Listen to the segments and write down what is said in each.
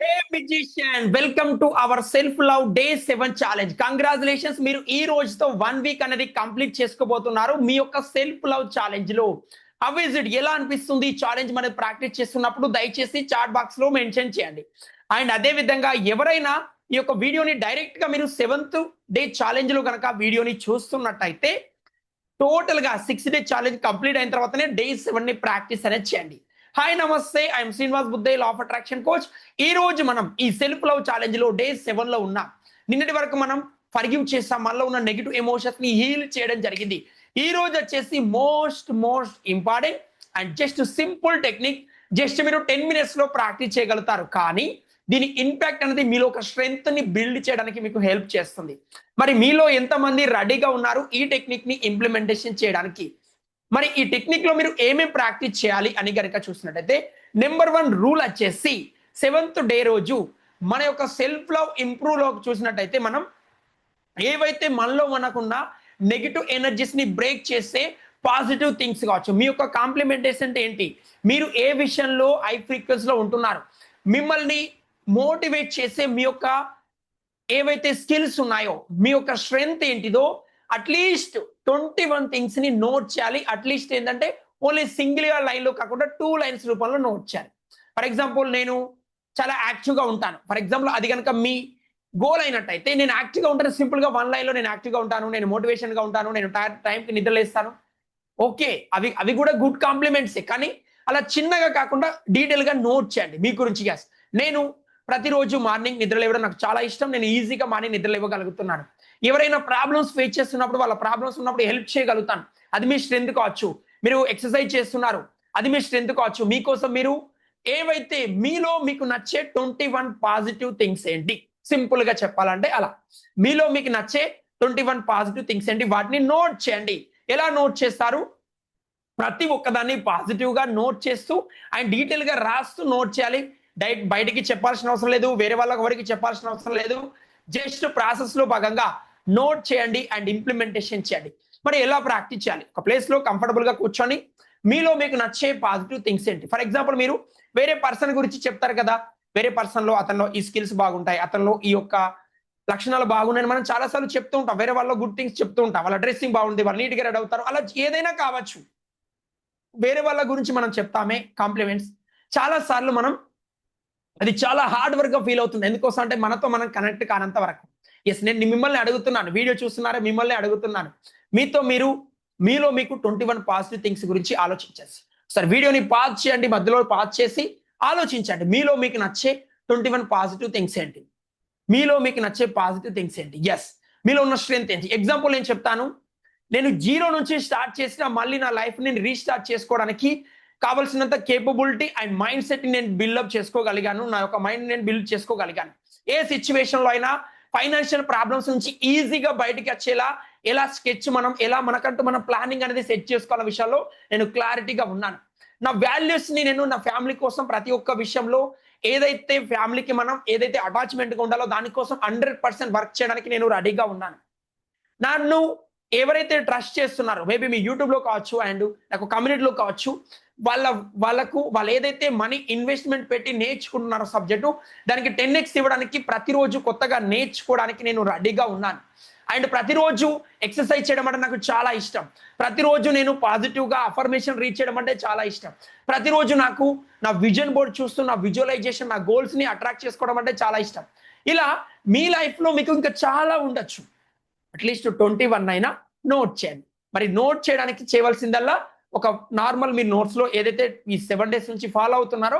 Musician welcome to our self love day seven challenge congratulations మీరు ఈ రోజుతో one week అనేది కంప్లీట్ చేసుకోబోతున్నారు. మీ యొక్క సెల్ఫ్ లవ్ ఛాలెంజ్లో అవిజిట్ ఎలా అనిపిస్తుంది ఛాలెంజ్ మనం ప్రాక్టీస్ చేస్తున్నప్పుడు? దయచేసి చాట్ బాక్స్లో మెన్షన్ చేయండి. అండ్ అదే విధంగా ఎవరైనా ఈ యొక్క వీడియోని డైరెక్ట్గా మీరు సెవెంత్ డే ఛాలెంజ్లో కనుక వీడియోని చూస్తున్నట్టయితే టోటల్గా సిక్స్ డే ఛాలెంజ్ కంప్లీట్ అయిన తర్వాతనే డే సెవెన్ని ప్రాక్టీస్ అనేది చేయండి. హాయ్ నమస్తే. ఐఎమ్ శ్రీనివాస్ బుద్ధే లా ఆఫ్ అట్రాక్షన్ కోచ్ ఈ రోజు మనం ఈ సెల్ఫ్ లవ్ ఛాలెంజ్లో డే సెవెన్లో ఉన్నాం. నిన్నటి వరకు మనం ఫర్గివ్ చేస్తాం మనలో ఉన్న నెగిటివ్ ఎమోషన్స్ని హీల్ చేయడం జరిగింది. ఈ రోజు వచ్చేసి most most important and just simple technique just మీరు టెన్ మినిట్స్లో ప్రాక్టీస్ చేయగలుగుతారు. కానీ దీని ఇంపాక్ట్ అనేది మీలో ఒక స్ట్రెంగ్త్ని బిల్డ్ చేయడానికి మీకు హెల్ప్ చేస్తుంది. మరి మీలో ఎంతమంది రెడీగా ఉన్నారు ఈ టెక్నిక్ని ఇంప్లిమెంటేషన్ చేయడానికి? మరి ఈ టెక్నిక్లో మీరు ఏమేమి ప్రాక్టీస్ చేయాలి అని కనుక చూసినట్టయితే నెంబర్ వన్ రూల్ వచ్చేసి సెవెంత్ డే రోజు మన యొక్క సెల్ఫ్ లవ్ ఇంప్రూవ్లో చూసినట్టయితే మనం ఏవైతే మనలో మనకున్న నెగిటివ్ ఎనర్జీస్ని బ్రేక్ చేస్తే పాజిటివ్ థింగ్స్ కావచ్చు. మీ యొక్క కాంప్లిమెంటేషన్ అంటే ఏంటి? మీరు ఏ విషయంలో హై ఫ్రీక్వెన్సీలో ఉంటున్నారు? మిమ్మల్ని మోటివేట్ చేసే మీ యొక్క ఏవైతే స్కిల్స్ ఉన్నాయో మీ యొక్క స్ట్రెంగ్త్ ఏంటిదో అట్లీస్ట్ ట్వంటీ వన్ థింగ్స్ని నోట్ చేయాలి. అట్లీస్ట్ ఏంటంటే ఓన్లీ సింగిల్ లైన్లో కాకుండా టూ లైన్స్ రూపంలో నోట్ చేయాలి. ఫర్ ఎగ్జాంపుల్ నేను చాలా యాక్టివ్గా ఉంటాను. ఫర్ ఎగ్జాంపుల్ అది కనుక మీ గోల్ అయినట్టయితే నేను యాక్టివ్గా ఉంటాను. సింపుల్గా వన్ లైన్లో నేను యాక్టివ్గా ఉంటాను. నేను మోటివేషన్గా ఉంటాను. నేను టైంకి నిద్రలేస్తాను ఓకే అవి అవి కూడా గుడ్ కాంప్లిమెంట్సే కానీ అలా చిన్నగా కాకుండా డీటెయిల్గా నోట్ చేయండి. మీ గురించి గ్యాస్ నేను ప్రతిరోజు మార్నింగ్ నిద్ర లేవడం నాకు చాలా ఇష్టం. నేను ఈజీగా మార్నింగ్ నిద్ర లేవగలుగుతున్నాను. ఎవరైనా ప్రాబ్లమ్స్ ఫేస్ చేస్తున్నప్పుడు వాళ్ళ ప్రాబ్లమ్స్ ఉన్నప్పుడు హెల్ప్ చేయగలుగుతాను. అది మీ స్ట్రెంత్ కావచ్చు. మీరు ఎక్సర్సైజ్ చేస్తున్నారు. అది మీ స్ట్రెంత్ కావచ్చు. మీకోసం మీరు ఏవైతే మీలో మీకు నచ్చే ట్వంటీ వన్ పాజిటివ్ థింగ్స్ ఏంటి? సింపుల్గా చెప్పాలంటే అలా. మీలో మీకు నచ్చే ట్వంటీ వన్ పాజిటివ్ థింగ్స్ ఏంటి? వాటిని నోట్ చేయండి. ఎలా నోట్ చేస్తారు? ప్రతి ఒక్కదాన్ని పాజిటివ్గా నోట్ చేస్తూ అండ్ డీటెయిల్గా రాస్తూ నోట్ చేయాలి. డైట్ బయటికి చెప్పాల్సిన అవసరం లేదు వేరే వాళ్ళకి ఎవరికి చెప్పాల్సిన అవసరం లేదు. జస్ట్ ప్రాసెస్లో భాగంగా నోట్ చేయండి అండ్ ఇంప్లిమెంటేషన్ చేయండి. మరి ఎలా ప్రాక్టీస్ చేయాలి? ఒక ప్లేస్లో కంఫర్టబుల్గా కూర్చొని మీలో మీకు నచ్చే పాజిటివ్ థింగ్స్ ఏంటి? ఫర్ ఎగ్జాంపుల్ మీరు వేరే పర్సన్ గురించి చెప్తారు కదా వేరే పర్సన్లో అతనిలో ఈ స్కిల్స్ బాగుంటాయి అతనిలో ఈ యొక్క లక్షణాలు బాగున్నాయని మనం చాలా సార్లు చెప్తూ ఉంటాం. వేరే వాళ్ళ గుడ్ థింగ్స్ చెప్తూ ఉంటాం. వాళ్ళ డ్రెస్సింగ్ బాగుంది వాళ్ళు నీట్గా రెడీ అవుతారు అలా ఏదైనా కావచ్చు. వేరే వాళ్ళ గురించి మనం చెప్తామే కాంప్లిమెంట్స్. చాలా సార్లు మనం అది చాలా హార్డ్ వర్క్గా ఫీల్ అవుతుంది. ఎందుకోసం అంటే మనతో మనం కనెక్ట్ కానంత వరకు. ఎస్ నేను మిమ్మల్ని అడుగుతున్నాను. వీడియో చూస్తున్నారా? మిమ్మల్ని అడుగుతున్నాను. మీతో మీరు మీలో మీకు ట్వంటీ వన్ పాజిటివ్ థింగ్స్ గురించి ఆలోచించేసి సరే వీడియోని పాజ్ చేయండి మధ్యలో పాజ్ చేసి ఆలోచించండి. మీలో మీకు నచ్చే ట్వంటీ వన్ పాజిటివ్ థింగ్స్ ఏంటి? మీలో మీకు నచ్చే పాజిటివ్ థింగ్స్ ఏంటి? ఎస్ మీలో ఉన్న స్ట్రెంత్ ఏంటి? ఎగ్జాంపుల్ నేను చెప్తాను. నేను జీరో నుంచి స్టార్ట్ చేసిన మళ్ళీ నా లైఫ్ నేను రీస్టార్ట్ చేసుకోవడానికి కావలసినంత కేపబిలిటీ అండ్ మైండ్ సెట్ నేను బిల్డప్ చేసుకోగలిగాను. నా యొక్క మైండ్ నేను బిల్డ్ చేసుకోగలిగాను. ఏ సిచ్యువేషన్లో అయినా ఫైనాన్షియల్ ప్రాబ్లమ్స్ నుంచి ఈజీగా బయటికి వచ్చేలా ఎలా స్కెచ్ మనం ఎలా మనకంటూ మన ప్లానింగ్ అనేది సెట్ చేసుకోవాలన్న విషయాల్లో నేను క్లారిటీగా ఉన్నాను. నా వాల్యూస్ని నేను నా ఫ్యామిలీ కోసం ప్రతి ఒక్క విషయంలో ఏదైతే ఫ్యామిలీకి మనం ఏదైతే అటాచ్మెంట్గా ఉండాలో దానికోసం హండ్రెడ్ పర్సెంట్ వర్క్ చేయడానికి నేను రెడీగా ఉన్నాను. నన్ను ఎవరైతే ట్రస్ట్ చేస్తున్నారో మేబీ మీ యూట్యూబ్లో కావచ్చు అండ్ నాకు కమ్యూనిటీలో కావచ్చు వాళ్ళ వాళ్ళకు వాళ్ళు ఏదైతే మనీ ఇన్వెస్ట్మెంట్ పెట్టి నేర్చుకుంటున్నారో సబ్జెక్టు దానికి టెన్ ఎక్స్ ఇవ్వడానికి ప్రతిరోజు కొత్తగా నేర్చుకోవడానికి నేను రెడీగా ఉన్నాను. అండ్ ప్రతిరోజు ఎక్సర్సైజ్ చేయడం అంటే నాకు చాలా ఇష్టం. ప్రతిరోజు నేను పాజిటివ్గా అఫర్మేషన్ రీచ్ చేయడం అంటే చాలా ఇష్టం. ప్రతిరోజు నాకు నా విజన్ బోర్డ్ చూస్తూ నా విజువలైజేషన్ నా గోల్స్ని అట్రాక్ట్ చేసుకోవడం అంటే చాలా ఇష్టం. ఇలా మీ లైఫ్లో మీకు ఇంకా చాలా ఉండొచ్చు. అట్లీస్ట్ ట్వంటీ వన్ అయినా నోట్ చేయండి. మరి నోట్ చేయడానికి చేయవలసిందల్లా ఒక నార్మల్ మీ నోట్స్లో ఏదైతే ఈ సెవెన్ డేస్ నుంచి ఫాలో అవుతున్నారో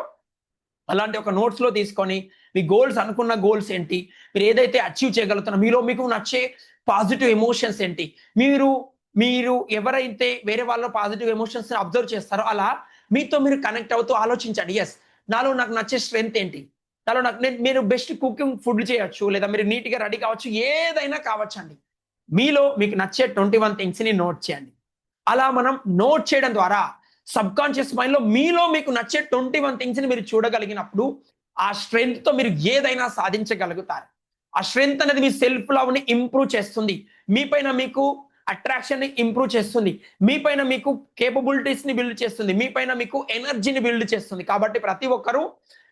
అలాంటి ఒక నోట్స్లో తీసుకొని మీ గోల్స్ అనుకున్న గోల్స్ ఏంటి? మీరు ఏదైతే అచీవ్ చేయగలుగుతున్నారో మీలో మీకు నచ్చే పాజిటివ్ ఎమోషన్స్ ఏంటి? మీరు మీరు ఎవరైతే వేరే వాళ్ళ పాజిటివ్ ఎమోషన్స్ అబ్జర్వ్ చేస్తారో అలా మీతో మీరు కనెక్ట్ అవుతూ ఆలోచించండి. ఎస్ నాలో నాకు నచ్చే స్ట్రెంగ్త్ ఏంటి? నాలో నాకు నేను మీరు బెస్ట్ కుకింగ్ ఫుడ్ చేయొచ్చు లేదా మీరు నీట్గా రెడీ కావచ్చు ఏదైనా కావచ్చండి. మీలో మీకు నచ్చే ట్వంటీ వన్ థింగ్స్ని నోట్ చేయండి. అలా మనం నోట్ చేయడం ద్వారా సబ్ కాన్షియస్ మైండ్లో మీలో మీకు నచ్చే ట్వంటీ వన్ థింగ్స్ని మీరు చూడగలిగినప్పుడు ఆ స్ట్రెంగ్త్తో మీరు ఏదైనా సాధించగలుగుతారు. ఆ స్ట్రెంగ్త్ అనేది మీ సెల్ఫ్ లవ్ని ఇంప్రూవ్ చేస్తుంది. మీపైన మీకు అట్రాక్షన్ని ఇంప్రూవ్ చేస్తుంది. మీ పైన మీకు కేపబిలిటీస్ని బిల్డ్ చేస్తుంది. మీ పైన మీకు ఎనర్జీని బిల్డ్ చేస్తుంది. కాబట్టి ప్రతి ఒక్కరూ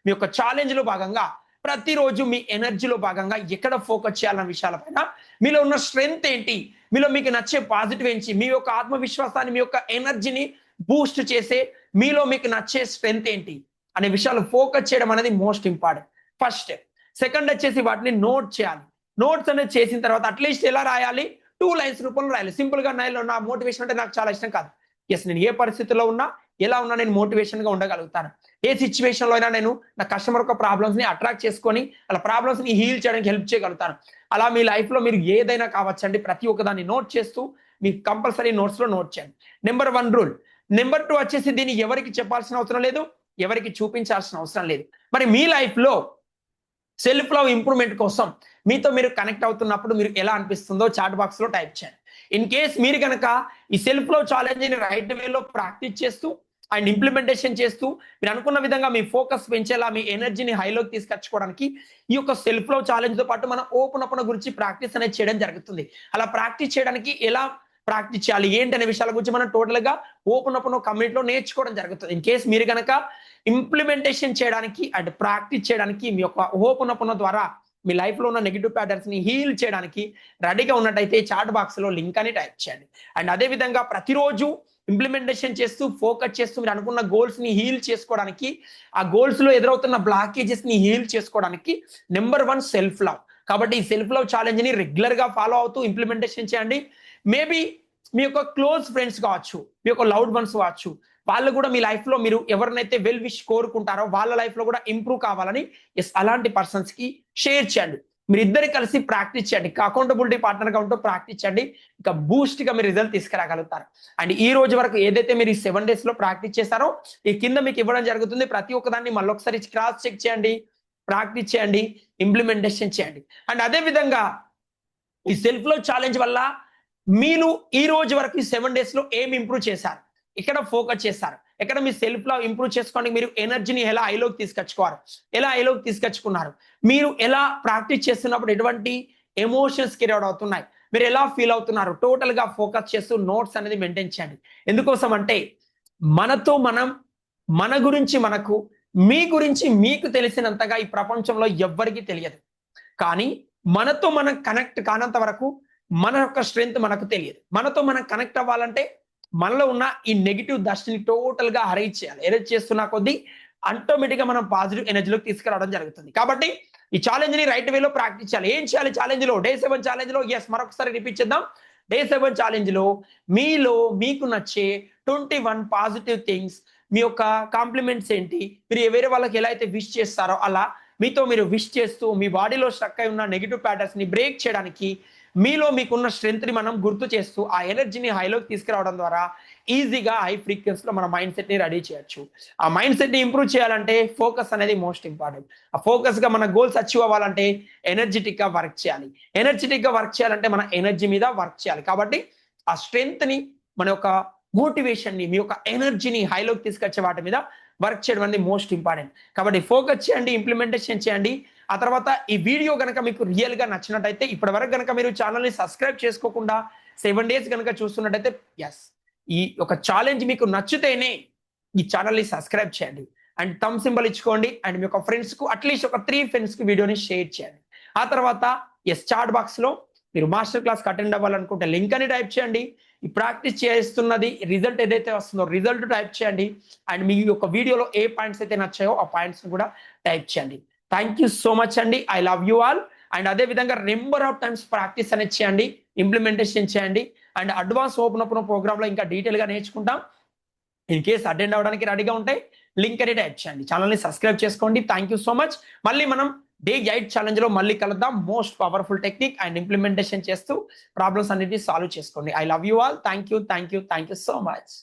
మీ యొక్క ఛాలెంజ్లో భాగంగా ప్రతిరోజు మీ ఎనర్జీలో భాగంగా ఎక్కడ ఫోకస్ చేయాలన్న విషయాలపైన మీలో ఉన్న స్ట్రెంగ్త్ ఏంటి? మీలో మీకు నచ్చే పాజిటివ్ ఏంటి? మీ యొక్క ఆత్మవిశ్వాసాన్ని మీ యొక్క ఎనర్జీని బూస్ట్ చేసే మీలో మీకు నచ్చే స్ట్రెంగ్త్ ఏంటి? అనే విషయాలు ఫోకస్ చేయడం అనేది మోస్ట్ ఇంపార్టెంట్. ఫస్ట్ సెకండ్ వచ్చేసి వాటిని నోట్ చేయాలి. నోట్స్ అనేది చేసిన తర్వాత అట్లీస్ట్ ఎలా రాయాలి? టూ లైన్స్ రూపంలో రాయాలి. సింపుల్గా నైలో నా మోటివేషన్ అంటే నాకు చాలా ఇష్టం కాదు. ఎస్ నేను ఏ పరిస్థితిలో ఉన్నా ఎలా ఉన్నా నేను మోటివేషన్గా ఉండగలుగుతాను. ఏ సిచ్యువేషన్లో అయినా నేను నా కస్టమర్ యొక్క ప్రాబ్లమ్స్ని అట్రాక్ట్ చేసుకొని అలా ప్రాబ్లమ్స్ని హీల్ చేయడానికి హెల్ప్ చేయగలుగుతాను. అలా మీ లైఫ్లో మీరు ఏదైనా కావచ్చండి ప్రతి ఒక్కదాన్ని నోట్ చేస్తూ మీకు కంపల్సరీ నోట్స్లో నోట్ చేయండి. Number one rule number two వచ్చేసి దీన్ని ఎవరికి చెప్పాల్సిన అవసరం లేదు ఎవరికి చూపించాల్సిన అవసరం లేదు. మరి మీ లైఫ్లో సెల్ఫ్ లవ్ ఇంప్రూవ్మెంట్ కోసం మీతో మీరు కనెక్ట్ అవుతున్నప్పుడు మీరు ఎలా అనిపిస్తుందో చాట్ బాక్స్లో టైప్ చేయండి. ఇన్ కేస్ మీరు కనుక ఈ సెల్ఫ్ లవ్ ఛాలెంజ్ని రైట్ వేలో ప్రాక్టీస్ చేస్తూ అండ్ ఇంప్లిమెంటేషన్ చేస్తూ మీరు అనుకున్న విధంగా మీ ఫోకస్ పెంచేలా మీ ఎనర్జీని హైలోకి తీసుకొచ్చుకోవడానికి ఈ యొక్క సెల్ఫ్ లవ్ ఛాలెంజ్తో పాటు మనం ఓపెన్ అప్ గురించి ప్రాక్టీస్ అనేది చేయడం జరుగుతుంది. అలా ప్రాక్టీస్ చేయడానికి ఎలా ప్రాక్టీస్ చేయాలి ఏంటి అనే విషయాల గురించి మనం టోటల్గా ఓపెన్ అప్ కమ్యూనిటీలో నేర్చుకోవడం జరుగుతుంది. ఇన్ కేస్ మీరు కనుక ఇంప్లిమెంటేషన్ చేయడానికి అండ్ ప్రాక్టీస్ చేయడానికి మీ యొక్క ఓపెన్ అప్ ద్వారా మీ లైఫ్లో ఉన్న నెగిటివ్ ప్యాటర్న్స్ని హీల్ చేయడానికి రెడీగా ఉన్నట్టయితే చాట్ బాక్స్లో లింక్ అని టైప్ చేయండి. అండ్ అదే విధంగా ప్రతిరోజు ఇంప్లిమెంటేషన్ చేస్తూ ఫోకస్ చేస్తూ మీరు అనుకున్న గోల్స్ని హీల్ చేసుకోవడానికి ఆ గోల్స్లో ఎదురవుతున్న బ్లాకేజెస్ని హీల్ చేసుకోవడానికి నెంబర్ వన్ సెల్ఫ్ లవ్ కాబట్టి ఈ సెల్ఫ్ లవ్ ఛాలెంజ్ని రెగ్యులర్గా ఫాలో అవుతూ ఇంప్లిమెంటేషన్ చేయండి. మేబీ మీ యొక్క క్లోజ్ ఫ్రెండ్స్ కావచ్చు మీ యొక్క లౌడ్ వన్స్ కావచ్చు వాళ్ళు కూడా మీ లైఫ్లో మీరు ఎవరినైతే వెల్ విష్ కోరుకుంటారో వాళ్ళ లైఫ్లో కూడా ఇంప్రూవ్ కావాలని ఎస్ అలాంటి పర్సన్స్కి షేర్ చేయండి. మీరు ఇద్దరు కలిసి ప్రాక్టీస్ చేయండి. అకౌంటబిలిటీ పార్ట్నర్గా ఉంటూ ప్రాక్టీస్ చేయండి. ఇక బూస్ట్గా మీరు రిజల్ట్ తీసుకురాగలుగుతారు. అండ్ ఈ రోజు వరకు ఏదైతే మీరు ఈ సెవెన్ డేస్లో ప్రాక్టీస్ చేశారో ఈ కింద మీకు ఇవ్వడం జరుగుతుంది. ప్రతి ఒక్కదాన్ని మళ్ళీ ఒకసారి క్రాస్ చెక్ చేయండి. ప్రాక్టీస్ చేయండి. ఇంప్లిమెంటేషన్ చేయండి. అండ్ అదే విధంగా ఈ సెల్ఫ్లో ఛాలెంజ్ వల్ల మీరు ఈ రోజు వరకు సెవెన్ డేస్లో ఏం ఇంప్రూవ్ చేశారు? ఇక్కడ ఫోకస్ చేస్తారు. ఎక్కడ మీ సెల్ఫ్లో ఇంప్రూవ్ చేసుకోండి మీరు ఎనర్జీని ఎలా ఐలోకి తీసుకొచ్చుకోవాలి ఎలా ఐలోకి తీసుకొచ్చుకున్నారు మీరు ఎలా ప్రాక్టీస్ చేస్తున్నప్పుడు ఎటువంటి ఎమోషన్స్ క్రియేట్ అవుతున్నాయి మీరు ఎలా ఫీల్ అవుతున్నారు టోటల్గా ఫోకస్ చేస్తూ నోట్స్ అనేది మెయింటైన్ చేయండి. ఎందుకోసం అంటే మనతో మనం మన గురించి మనకు మీ గురించి మీకు తెలిసినంతగా ఈ ప్రపంచంలో ఎవ్వరికీ తెలియదు. కానీ మనతో మనం కనెక్ట్ కానంత వరకు మన యొక్క స్ట్రెంగ్త్ మనకు తెలియదు. మనతో మనం కనెక్ట్ అవ్వాలంటే మనలో ఉన్న ఈ నెగిటివ్ దృష్టిని టోటల్గా చేయాలి. ఎరేజ్ చేస్తున్న కొద్దీ ఆటోమేటిక్గా మనం పాజిటివ్ ఎనర్జీలోకి తీసుకురావడం జరుగుతుంది. కాబట్టి ఈ ఛాలెంజ్ని రైట్ వేలో ప్రాక్టీస్ చేయాలి. ఏం చేయాలి ఛాలెంజ్లో? డే సెవెన్ ఛాలెంజ్లో? ఎస్ మరొకసారి రిపీట్ చేద్దాం. డే సెవెన్ ఛాలెంజ్లో మీలో మీకు నచ్చే ట్వంటీ వన్ పాజిటివ్ థింగ్స్ మీ యొక్క కాంప్లిమెంట్స్ ఏంటి? మీరు వేరే వాళ్ళకి ఎలా అయితే విష్ చేస్తారో అలా మీతో మీరు విష్ చేస్తూ మీ బాడీలో స్ట్రక్ అయి ఉన్న నెగిటివ్ ప్యాటర్న్స్ని బ్రేక్ చేయడానికి మీలో మీకున్న స్ట్రెంత్ని మనం గుర్తు చేస్తూ ఆ ఎనర్జీని హైలోకి తీసుకురావడం ద్వారా ఈజీగా హై ఫ్రీక్వెన్సీలో మన మైండ్ సెట్ని రెడీ చేయొచ్చు. ఆ మైండ్ సెట్ని ఇంప్రూవ్ చేయాలంటే ఫోకస్ అనేది మోస్ట్ ఇంపార్టెంట్ ఆ ఫోకస్గా మన గోల్స్ అచీవ్ అవ్వాలంటే ఎనర్జెటిక్గా వర్క్ చేయాలి. ఎనర్జెటిక్గా వర్క్ చేయాలంటే మన ఎనర్జీ మీద వర్క్ చేయాలి. కాబట్టి ఆ స్ట్రెంత్ని మన యొక్క మోటివేషన్ని మీ యొక్క ఎనర్జీని హైలోకి తీసుకొచ్చే వాటి మీద వర్క్ చేయడం అనేది మోస్ట్ ఇంపార్టెంట్ కాబట్టి ఫోకస్ చేయండి ఇంప్లిమెంటేషన్ చేయండి ఆ తర్వాత ఈ వీడియో కనుక మీకు రియల్గా నచ్చినట్టయితే ఇప్పటి వరకు కనుక మీరు ఛానల్ని సబ్స్క్రైబ్ చేసుకోకుండా సెవెన్ డేస్ కనుక చూస్తున్నట్టయితే ఎస్ ఈ ఒక ఛాలెంజ్ మీకు నచ్చితేనే ఈ ఛానల్ని సబ్స్క్రైబ్ చేయండి. అండ్ థమ్ సింబల్ ఇచ్చుకోండి అండ్ మీ యొక్క ఫ్రెండ్స్కు అట్లీస్ట్ ఒక త్రీ ఫ్రెండ్స్కి వీడియోని షేర్ చేయండి. ఆ తర్వాత ఎస్ చాట్ బాక్స్లో మీరు మాస్టర్ క్లాస్కి అటెండ్ అవ్వాలనుకుంటే లింక్ అని టైప్ చేయండి. ఈ ప్రాక్టీస్ చేస్తున్నది రిజల్ట్ ఏదైతే వస్తుందో రిజల్ట్ టైప్ చేయండి. అండ్ మీ యొక్క వీడియోలో ఏ పాయింట్స్ అయితే నచ్చాయో ఆ పాయింట్స్ కూడా టైప్ చేయండి. థ్యాంక్ యూ సో మచ్ అండి I love you all and అదే విధంగా నెంబర్ ఆఫ్ టైమ్స్ ప్రాక్టీస్ అనేది చేయండి ఇంప్లిమెంటేషన్ చేయండి అండ్ అడ్వాన్స్ ఓపెన్ అప్ ప్రోగ్రామ్లో ఇంకా డీటెయిల్గా నేర్చుకుంటాం. ఇన్ కేస్ అటెండ్ అవ్వడానికి రెడీగా ఉంటే లింక్ అనేది యాడ్ చేయండి. ఛానల్ని సబ్స్క్రైబ్ చేసుకోండి. థ్యాంక్ యూ సో మచ్ మళ్ళీ మనం డే ఎయిట్ ఛాలెంజ్లో మళ్ళీ కలుద్దాం. Most powerful technique and implementation చేస్తూ ప్రాబ్లమ్స్ అన్నిటి సాల్వ్ చేసుకోండి. I love you all thank you thank you thank you so much